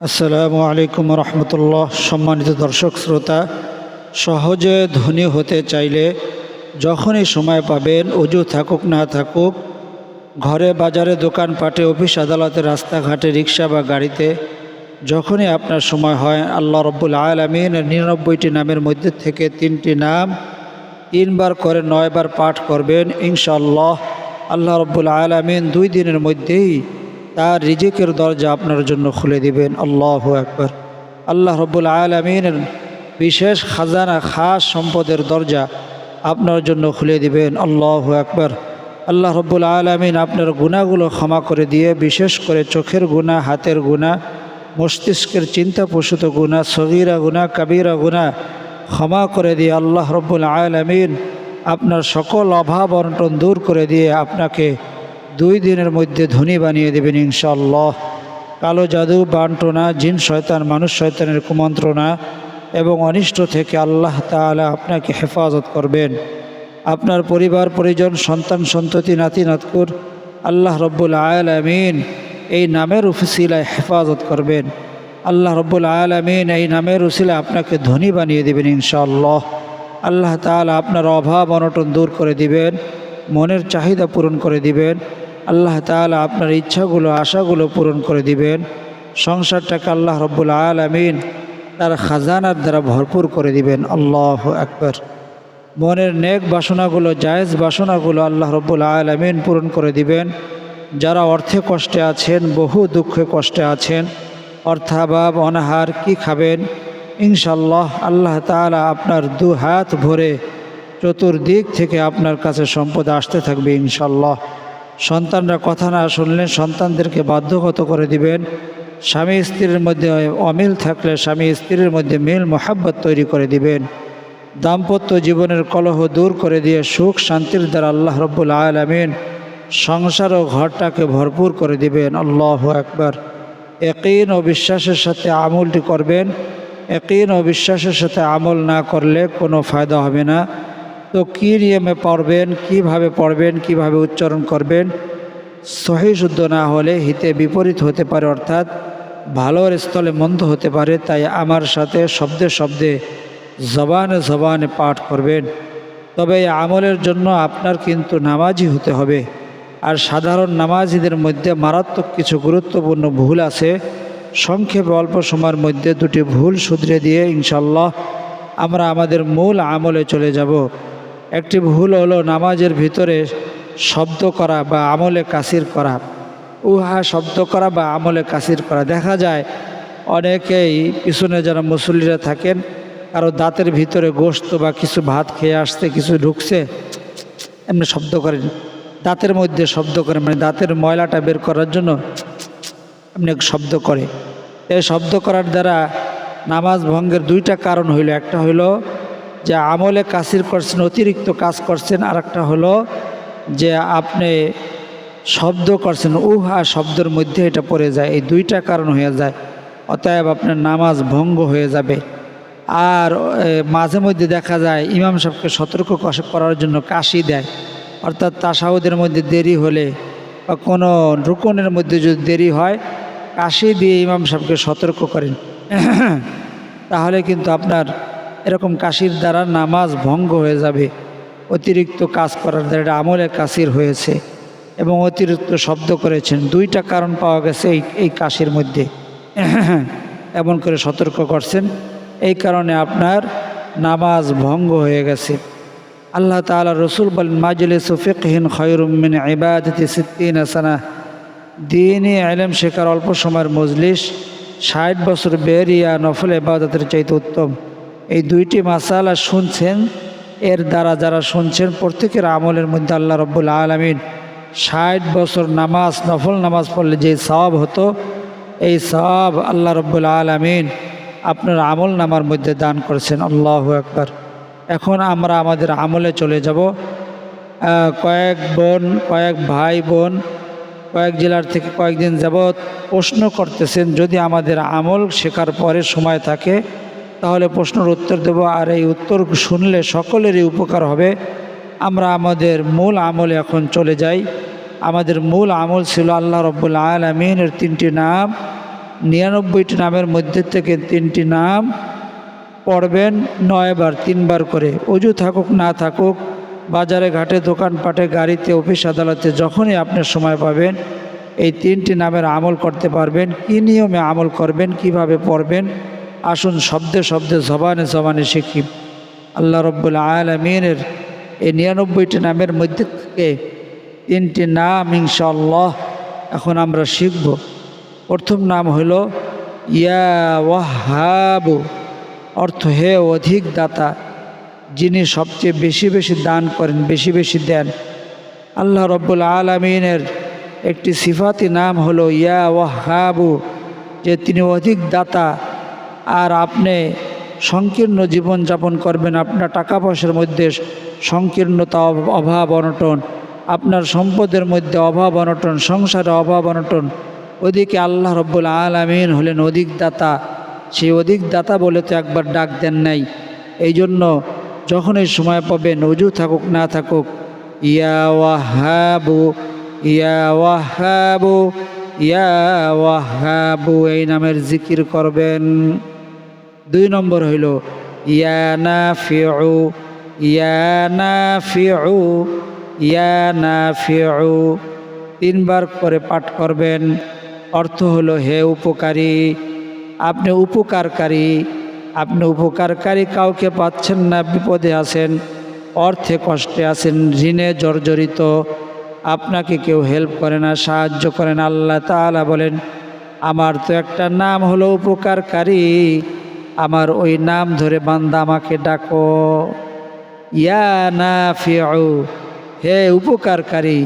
আসসালামু আলাইকুম রহমতুল্লাহ। সম্মানিত দর্শক, শ্রোতা, সহজে ধনী হতে চাইলে যখনই সময় পাবেন, অজু থাকুক না থাকুক, ঘরে, বাজারে, দোকানপাটে, অফিস, আদালতে, রাস্তাঘাটে, রিক্সা বা গাড়িতে, যখনই আপনার সময় হয়, আল্লাহ রব্বুল আলমিন নিরানব্বইটি নামের মধ্যে থেকে তিনটি নাম তিনবার করে, নয়বার পাঠ করবেন। ইনশাল্লাহ আল্লাহ রব্বুল আলমিন দুই দিনের মধ্যেই তার রিজিকের দরজা আপনার জন্য খুলে দিবেন। আল্লাহ একবার আল্লাহ রব্বুল আলমিনের বিশেষ খাজানা, খাস সম্পদের দরজা আপনার জন্য খুলে দিবেন। আল্লাহ একবার আল্লাহ রব্বুল আলমিন আপনার গুণাগুলো ক্ষমা করে দিয়ে, বিশেষ করে চোখের গুণা হাতের গুণা মস্তিষ্কের চিন্তা প্রসূত গুণা সগিরা গুণা কাবিরা গুণা ক্ষমা করে দিয়ে আল্লাহ রব্বুল আলমিন আপনার সকল অভাব অনটন দূর করে দিয়ে আপনাকে দুই দিনের মধ্যে ধনী বানিয়ে দেবেন ইনশাআল্লাহ। কালো জাদু বান্টনা জিন শয়তান, মানুষ শয়তানের কুমন্ত্রণা এবং অনিষ্ট থেকে আল্লাহ তাআলা আপনাকে হেফাজত করবেন। আপনার পরিবার, পরিজন, সন্তান, সন্ততি, নাতি, নাতকুর, আল্লাহ রব্বুল আলমিন এই নামের উফিসিলায় হেফাজত করবেন। আল্লাহ রব্বুল আলমিন এই নামের উসিলায় আপনাকে ধনী বানিয়ে দেবেন ইনশাআল্লাহ। আল্লাহ তাআলা আপনার অভাব অনটন দূর করে দিবেন, মনের চাহিদা পূরণ করে দিবেন আল্লাহ তাআলা আপনার ইচ্ছাগুলো, আশাগুলো পূরণ করে দিবেন। সংসারটাকে আল্লাহ রব্বুল আলমিন তার খাজানার দ্বারা ভরপুর করে দিবেন। আল্লাহ একবার মনের নেক বাসনাগুলো, জায়েজ বাসনাগুলো আল্লাহ রব্বুল আলমিন পূরণ করে দিবেন। যারা অর্থে কষ্টে আছেন, বহু দুঃখে কষ্টে আছেন, অর্থাভাব, অনাহার কি খাবেন? ইনশাল্লাহ আল্লাহ তাআলা আপনার দু হাত ভরে চতুর্দিক থেকে আপনার কাছে সম্পদ আসতে থাকবে ইনশাল্লাহ সন্তানরা কথা না শুনলে সন্তানদেরকে বাধ্যগত করে দিবেন। স্বামী স্ত্রীর মধ্যে অমিল থাকলে স্বামী স্ত্রীর মধ্যে মিল মোহাব্বত তৈরি করে দিবেন। দাম্পত্য জীবনের কলহ দূর করে দিয়ে সুখ শান্তির দ্বারা আল্লাহ রব্বুল আলমিন সংসার ও ঘরটাকে ভরপুর করে দিবেন। আল্লাহ একবার একইন ও বিশ্বাসের সাথে আমলটি করবেন। একইন ও বিশ্বাসের সাথে আমল না করলে কোনো ফায়দা হবে না। তো কী নিয়মে পড়বেন, কীভাবে পড়বেন, কীভাবে উচ্চারণ করবেন? সহি শুদ্ধ না হলে হিতে বিপরীত হতে পারে, অর্থাৎ ভালোর স্থলে মন্দ হতে পারে, তাই আমার সাথে শব্দে শব্দে, জবানে জবানে পাঠ করবেন। তবে এই আমলের জন্য আপনার কিন্তু নামাজি হতে হবে। আর সাধারণ নামাজিদের মধ্যে মারাত্মক কিছু গুরুত্বপূর্ণ ভুল আছে। সংক্ষেপে অল্প সময়ের মধ্যে দুটি ভুল শুধরে দিয়ে ইনশাল্লাহ আমরা আমাদের মূল আমলে চলে যাব। একটি ভুল হলো নামাজের ভিতরে শব্দ করা বা আমলে কাসির করা। উহা শব্দ করা বা আমলে কাসির করা। দেখা যায় অনেকেই পিছনে যারা মুসল্লিরা থাকেন, কারও দাঁতের ভিতরে গোস্ত বা কিছু ভাত খেয়ে আসতে কিছু ঢুকছে, এমনি শব্দ করেন। দাঁতের মধ্যে শব্দ করে মানে দাঁতের ময়লাটা বের করার জন্য এমনি শব্দ করে। এই শব্দ করার দ্বারা নামাজ ভঙ্গের দুইটা কারণ হইল। একটা হইল যে আমলে কাসির করছেন, অতিরিক্ত কাজ করছেন আর একটা হলো যে আপনি শব্দ করছেন, উহা শব্দের মধ্যে এটা পড়ে যায়। এই দুইটা কারণ হয়ে যায়। অতএব আপনার নামাজ ভঙ্গ হয়ে যাবে। আর মাঝে মধ্যে দেখা যায় ইমাম সাহেবকে সতর্ক করার জন্য কাশি দেয়। অর্থাৎ তাসাউদের মধ্যে দেরি হলে বা কোনো রুকনের মধ্যে যদি দেরি হয়, কাশি দিয়ে ইমাম সাহেবকে সতর্ক করেন। তাহলে কিন্তু আপনার এরকম কাশির দ্বারা নামাজ ভঙ্গ হয়ে যাবে। অতিরিক্ত কাজ করার দ্বারা এটা আমলে কাশির হয়েছে এবং অতিরিক্ত শব্দ করেছেন। দুইটা কারণ পাওয়া গেছে এই এই কাশির মধ্যে। এমন করে সতর্ক করছেন। এই কারণে আপনার নামাজ ভঙ্গ হয়ে গেছে। আল্লাহ তাআলা রসুল বলেন, মাজলিস ফিকহিন খয়রুমিন ইবাদতি সিদ্দিন আসানা দিনই আলেম শেখার অল্প সময়ের মজলিস ষাট বছর বেরিয়া নফল ইবাদতের চাইতে উত্তম। এই দুইটি মাসালা শুনছেন, এর দ্বারা যারা শুনছেন, প্রত্যেকের আমলের মধ্যে আল্লাহ রব্বুল আলমিন ষাট বছর নামাজ, নফল নামাজ পড়লে যে সব হতো, এই সব আল্লাহ রব্বুল আলমিন আপনার আমল নামার মধ্যে দান করেছেন। আল্লাহ একবার এখন আমরা আমাদের আমলে চলে যাব। কয়েক বোন, কয়েক ভাই বোন, কয়েক জেলার থেকে কয়েকদিন যাবৎ প্রশ্ন করতেছেন, যদি আমাদের আমল শেখার পরে সময় থাকে তাহলে প্রশ্নের উত্তর দেব, আর এই উত্তর শুনলে সকলেরই উপকার হবে। আমরা আমাদের মূল আমলে এখন চলে যাই। আমাদের মূল আমল ছিল আল্লাহ রব্বুল আলমিনের তিনটি নাম। নিরানব্বইটি নামের মধ্যে থেকে তিনটি নাম পড়বেন, নয়বার, তিনবার করে। অজু থাকুক, না থাকুক, বাজারে, ঘাটে, দোকানপাটে, গাড়িতে, অফিস, আদালতে, যখনই আপনি সময় পাবেন, এই তিনটি নামের আমল করতে পারবেন। কি নিয়মে আমল করবেন, কীভাবে পড়বেন আসুন শব্দে শব্দে, জবানে জবানে শিখি। আল্লাহ রব্বুল আলমিনের এই নিরানব্বইটি নামের মধ্যে থেকে তিনটি নাম ইনশাল্লাহ এখন আমরা শিখব। প্রথম নাম হল ইয়া ওয়াহাবু, অর্থ হে অধিক দাতা, যিনি সবচেয়ে বেশি বেশি দান করেন, বেশি বেশি দেন। আল্লাহ রব্বুল আলমিনের একটি সিফাতি নাম হলো ইয়া ওয়াহাবু, যে তিনি অধিক দাতা আর আপনি সংকীর্ণ জীবন যাপন করবেন, আপনার টাকা পয়সার মধ্যে সংকীর্ণতা অভাব অনটন, আপনার সম্পদের মধ্যে অভাব অনটন, সংসারে অভাব অনটন, ওদিকে আল্লাহ রব্বুল আলমিন হলেন অধিক দাতা। সেই অধিক দাতা বলে তো একবার ডাক দেন নাই। এই জন্য যখন এই সময় পাবেন অজু থাকুক, না থাকুক, ইয়া ওয়াহাবু ইয়া ওয়াহাবু ইয়া ওয়াহাবু, এই নামের জিকির করবেন। দুই নম্বর হইল, ইয়া না ফিউ ইয়া না ফিউ ইয়া না ফিউ তিনবার করে পাঠ করবেন, অর্থ হলো হে উপকারী, আপনি উপকারকারী আপনি উপকারকারী কাউকে পাচ্ছেন না, বিপদে আছেন, অর্থে কষ্টে আছেন, ঋণে জর্জরিত, আপনাকে কেউ হেল্প করে না, সাহায্য করে না। আল্লাহ তাআলা বলেন, আমার তো একটা নাম হলো উপকারকারী। আমার ওই নাম ধরে বান্দা আমাকে ডাকো। ইয়া না ফিউ হে উপকারকারী,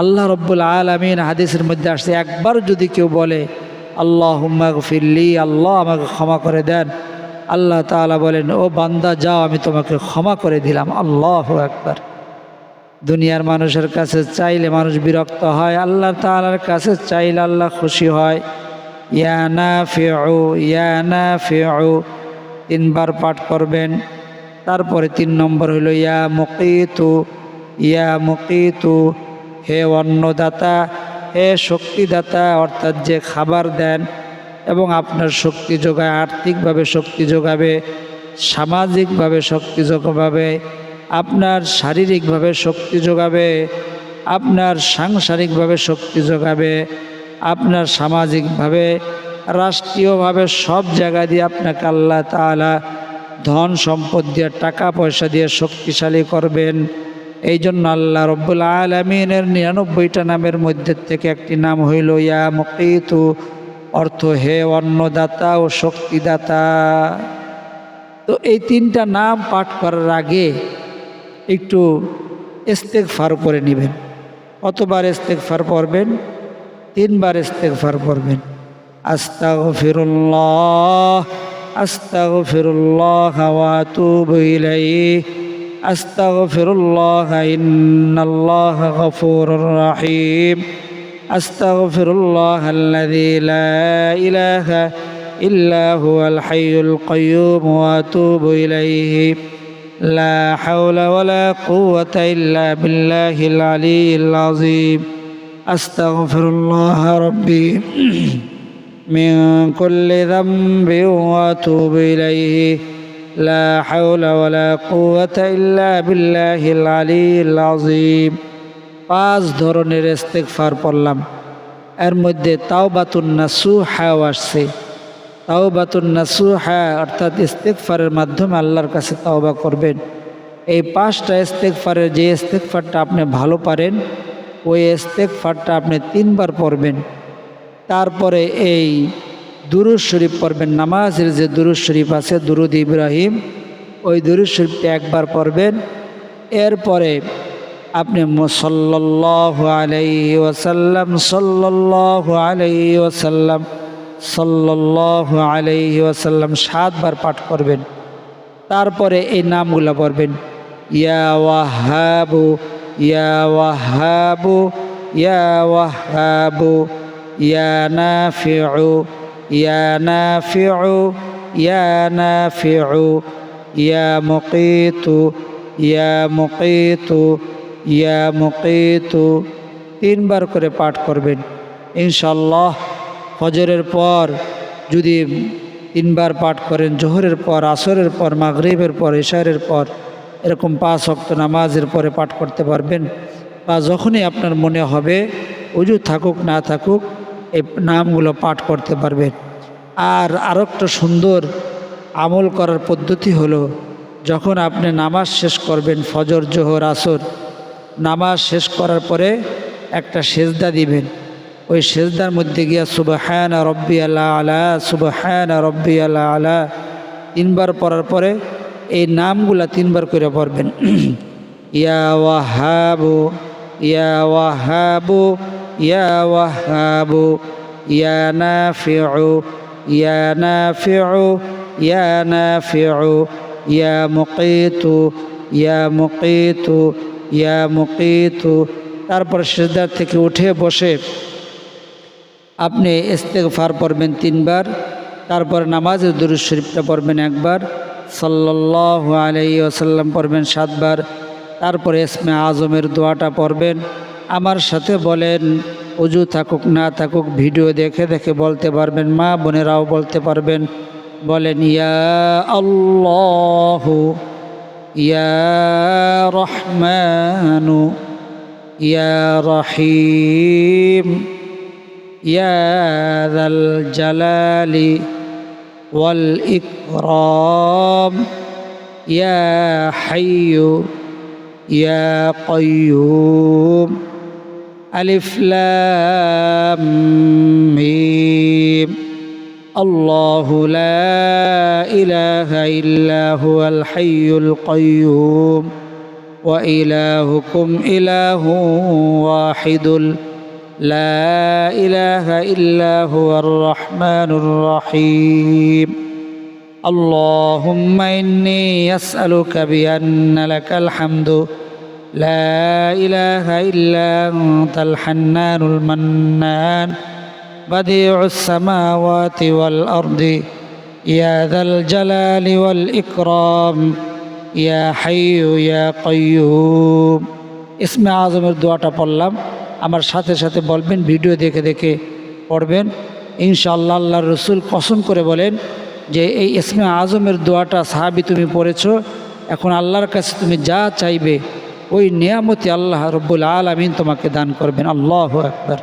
আল্লাহ রব্বুল আলমিন হাদিসের মধ্যে আসছে, একবার যদি কেউ বলে আল্লাহ ফিরলি আল্লাহ আমাকে ক্ষমা করে দেন। আল্লাহ তাআলা বলেন, ও বান্দা, যাও, আমি তোমাকে ক্ষমা করে দিলাম। আল্লাহ একবার দুনিয়ার মানুষের কাছে চাইলে মানুষ বিরক্ত হয়, আল্লাহ তাআলার কাছে চাইলে আল্লাহ খুশি হয়। ইয়া না ইয়া তিনবার পাঠ করবেন। তারপরে তিন নম্বর হলো ইয়া মুকিতু ইয়া মুকিতু। হে অন্নদাতা, হে শক্তিদাতা, অর্থাৎ যে খাবার দেন এবং আপনার শক্তি যোগায়, আর্থিকভাবে শক্তি যোগাবে, সামাজিকভাবে শক্তি যোগাবে, আপনার শারীরিকভাবে শক্তি যোগাবে, আপনার সাংসারিকভাবে শক্তি যোগাবে আপনার সামাজিকভাবে, রাষ্ট্রীয়ভাবে সব জায়গা দিয়ে আপনাকে আল্লাহ তাআলা ধন সম্পদ দিয়ে, টাকা পয়সা দিয়ে শক্তিশালী করবেন। এই জন্য আল্লাহ রব্বুল আলমিনের নিরানব্বইটা নামের মধ্যে থেকে একটি নাম হইল, ইয়া মকিতু, অর্থ হে অন্নদাতা ও শক্তিদাতা। তো এই তিনটা নাম পাঠ করার আগে একটু ইস্তেকফার করে নেবেন। কতবার ইস্তেকফার পড়বেন? তিনবার ইস্তেকফার করবেন আস্তাগ ফিরুল্লাহ আস্তাগ ফিরুল্লাহ খাওয়াতু বইলাই আস্তাগ ফিরুল্লাহ ইন্নাল্লাহ গফুর রাহিম أستغفر الله الذي لا إله إلا هو الحي القيوم وأتوب إليه لا حول ولا قوة إلا بالله العلي العظيم أستغفر الله ربي من كل ذنب وأتوب إليه لا حول ولا قوة إلا بالله العلي العظيم পাঁচ ধরনের ইস্তেকফার পড়লাম। এর মধ্যে তাওবাতুন্নাসুহা আসছে। তাওবাতুন্নাসুহা অর্থাৎ ইস্তেকফারের মাধ্যমে আল্লাহর কাছে তাওবা করবেন। এই পাঁচটা ইস্তেকফারের যে ইস্তেকফারটা আপনি ভালো পারেন ওই ইস্তেগফারটা আপনি তিনবার পড়বেন। তারপরে এই দুরুদ শরীফ পড়বেন, নামাজের যে দুরুদ শরীফ আছে, দুরুদ ইব্রাহিম, ওই দুরুদ শরীফটা একবার পড়বেন। এরপরে আপনি সাল্লাল্লাহু আলাইহি ওয়াসাল্লাম, সাল্লাল্লাহু আলাইহি ওয়াসাল্লাম, সাল্লাল্লাহু আলাইহি ওয়াসাল্লাম সাতবার পাঠ করবেন। তারপরে এই নামগুলো পড়বেন, ইয়া ওয়াহাবু ইয়া ওয়াহাবু ইয়া ওয়াহাবু ইয়া নাফিউ ইয়া নাফিউ ইয়া নাফিউ ইয়া মুকিতু ইয়া মুকিতু ইয়া মুকিতু তিনবার করে পাঠ করবেন। ইনশাল্লাহ ফজরের পর যদি তিনবার পাঠ করেন, জোহরের পর, আসরের পর, মাগরিবের পর ইশারের পর এরকম পাঁচ অক্ত নামাজের পরে পাঠ করতে পারবেন বা যখনই আপনার মনে হবে উজু থাকুক, না থাকুক, এই নামগুলো পাঠ করতে পারবেন। আর আরও একটা সুন্দর আমল করার পদ্ধতি হলো যখন আপনি নামাজ শেষ করবেন, ফজর, জোহর, আসর, নামাজ শেষ করার পরে একটা সেজদা দিবেন। ওই সেজদার মধ্যে গিয়া সুবহান রব্বি আল্লাহ আলা শুভ সুবহান রব্বি আল্লাহ আলা তিনবার পড়ার পরে এই নামগুলা তিনবার করে পড়বেন। ইয়া ওয়াহাবু ইয়া ওয়াহাবু ইয়া ওয়াহাবু, ইয়া নাফিউ ইয়া নাফিউ ইয়া নাফিউ, ইয়া মুকিতু, ইয়া ইয়া তারপর সেজদার থেকে উঠে বসে আপনি ইস্তেগফার পড়বেন তিনবার, তারপর নামাজের দুরুদ শরীফটা পড়বেন একবার। সাল্লাহ আলাই ওসাল্লাম পড়বেন সাতবার। তারপরে এসমে আজমের দোয়াটা পড়বেন। আমার সাথে বলেন, উজু থাকুক, না থাকুক, ভিডিও দেখে দেখে বলতে পারবেন, মা বোনেরাও বলতে পারবেন। বলেন, ইয়া আল্লাহ, ইয়া রহমানু, ইয়া রহিম, ইয়া জালালি والإكرام يا حي يا قيوم ألف لام ميم الله لا إله إلا هو الحي القيوم وإلهكم إله واحد لا إله إلا هو الرحمن الرحيم اللهم إني أسألك بأن لك الحمد لا إله إلا أنت الحنان المنان بديع السماوات والأرض يا ذا الجلال والإكرام يا حي يا قيوم اسم أعظم الدعاء পড়লাম আমার সাথে সাথে বলবেন, ভিডিও দেখে দেখে পড়বেন। ইনশাআল্লাহ আল্লাহ রসুল কসম করে বলেন যে, এই ইসমে আজমের দোয়াটা সাহাবি তুমি পড়েছো, এখন আল্লাহর কাছে তুমি যা চাইবে, ওই নিয়ামতি আল্লাহ রব্বুল আলমিন তোমাকে দান করবেন। আল্লাহ একবার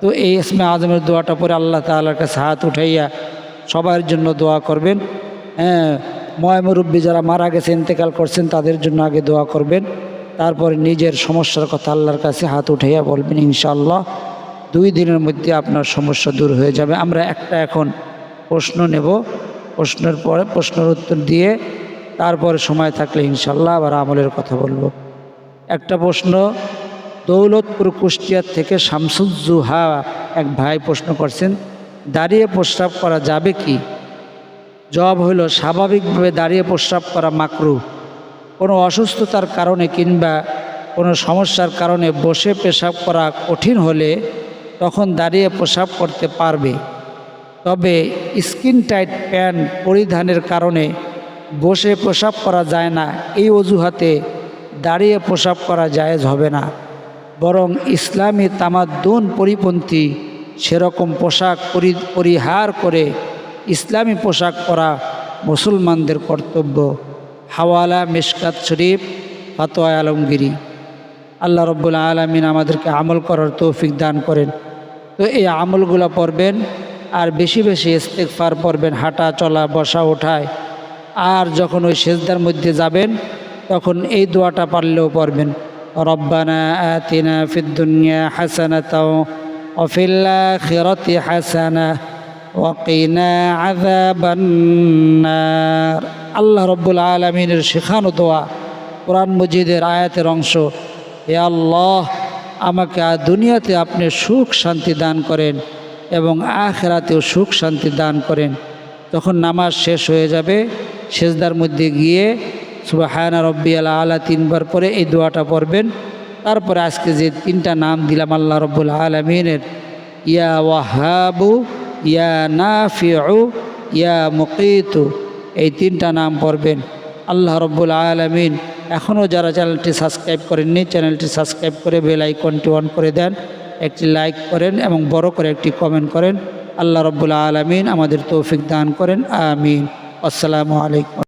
তো এই ইসমে আজমের দোয়াটা পরে আল্লাহ তাল্লার কাছে হাত উঠাইয়া সবার জন্য দোয়া করবেন। হ্যাঁ ময় মুরব্বী যারা মারা গেছে, ইন্তেকাল করছেন, তাদের জন্য আগে দোয়া করবেন। তারপরে নিজের সমস্যার কথা আল্লাহর কাছে হাত উঠাইয়া বলবেন, ইনশাআল্লাহ দুই দিনের মধ্যে আপনার সমস্যা দূর হয়ে যাবে। আমরা একটা এখন প্রশ্ন নেব। প্রশ্নের পরে প্রশ্নের উত্তর দিয়ে তারপরে সময় থাকলে ইনশাল্লাহ আবার আমলের কথা বলব। একটা প্রশ্ন, দৌলতপুর কুষ্টিয়ার থেকে শামসুজ্জুহা এক ভাই প্রশ্ন করছেন, দাঁড়িয়ে প্রস্রাব করা যাবে কি? জবাব হইল স্বাভাবিকভাবে দাঁড়িয়ে প্রস্রাব করা মাকরু। কোনো অসুস্থতার কারণে কিংবা কোনো সমস্যার কারণে বসে পেশাব করা কঠিন হলে তখন দাঁড়িয়ে প্রসাব করতে পারবে। তবে স্কিন টাইট প্যান্ট পরিধানের কারণে বসে প্রসাব করা যায় না, এই অজুহাতে দাঁড়িয়ে প্রসাব করা জায়েজ হবে না। বরং ইসলামী তামাদ্দুন পরিপন্থী সেরকম পোশাক পরি, পরিহার করে ইসলামী পোশাক পরা মুসলমানদের কর্তব্য। হাওয়ালা মিশকাত শরীফ, ফাতোয়া আলমগিরি। আল্লাহ রব্বুল আলমিন আমাদেরকে আমল করার তৌফিক দান করেন। তো এই আমলগুলো পড়বেন, আর বেশি বেশি ইস্তেকফার পড়বেন, হাঁটা, চলা, বসা ওঠায় আর যখন ওই সেজদার মধ্যে যাবেন, তখন এই দোয়াটা পারলেও পড়বেন। রব্বানা আতিনা ফিদ্দুনিয়া হাসানা তাও অফিল্লা খেরতি হাসানা। ওয়াকিনা আযাবান্নার। আল্লাহ রব্বুল আলমিনের শেখানো দোয়া, কোরআন মজিদের আয়াতের অংশ। এ আল্লাহ, আমাকে দুনিয়াতে আপনি সুখ শান্তি দান করেন এবং আখেরাতেও সুখ শান্তি দান করেন। তখন নামাজ শেষ হয়ে যাবে শেষদার মধ্যে গিয়ে সুবাহানা রব্বি আলা আলা তিনবার পরে এই দোয়াটা পড়বেন। তারপরে আজকে যে তিনটা নাম দিলাম আল্লাহ রব্বুল আলমিনের, ইয়া ওয়াহাবু ইয়া নাফিউ, ইয়া মুকিতু। এই তিনটা নাম পড়বেন। আল্লাহ রব্বুল আলমিন এখনও যারা চ্যানেলটি সাবস্ক্রাইব করেননি, চ্যানেলটি সাবস্ক্রাইব করে বেল আইকনটি অন করে দেন। একটি লাইক করেন এবং বড় করে একটি কমেন্ট করেন। আল্লাহ রব্বুল আলমিন আমাদের তৌফিক দান করেন। আমিন। আসসালামু আলাইকুম।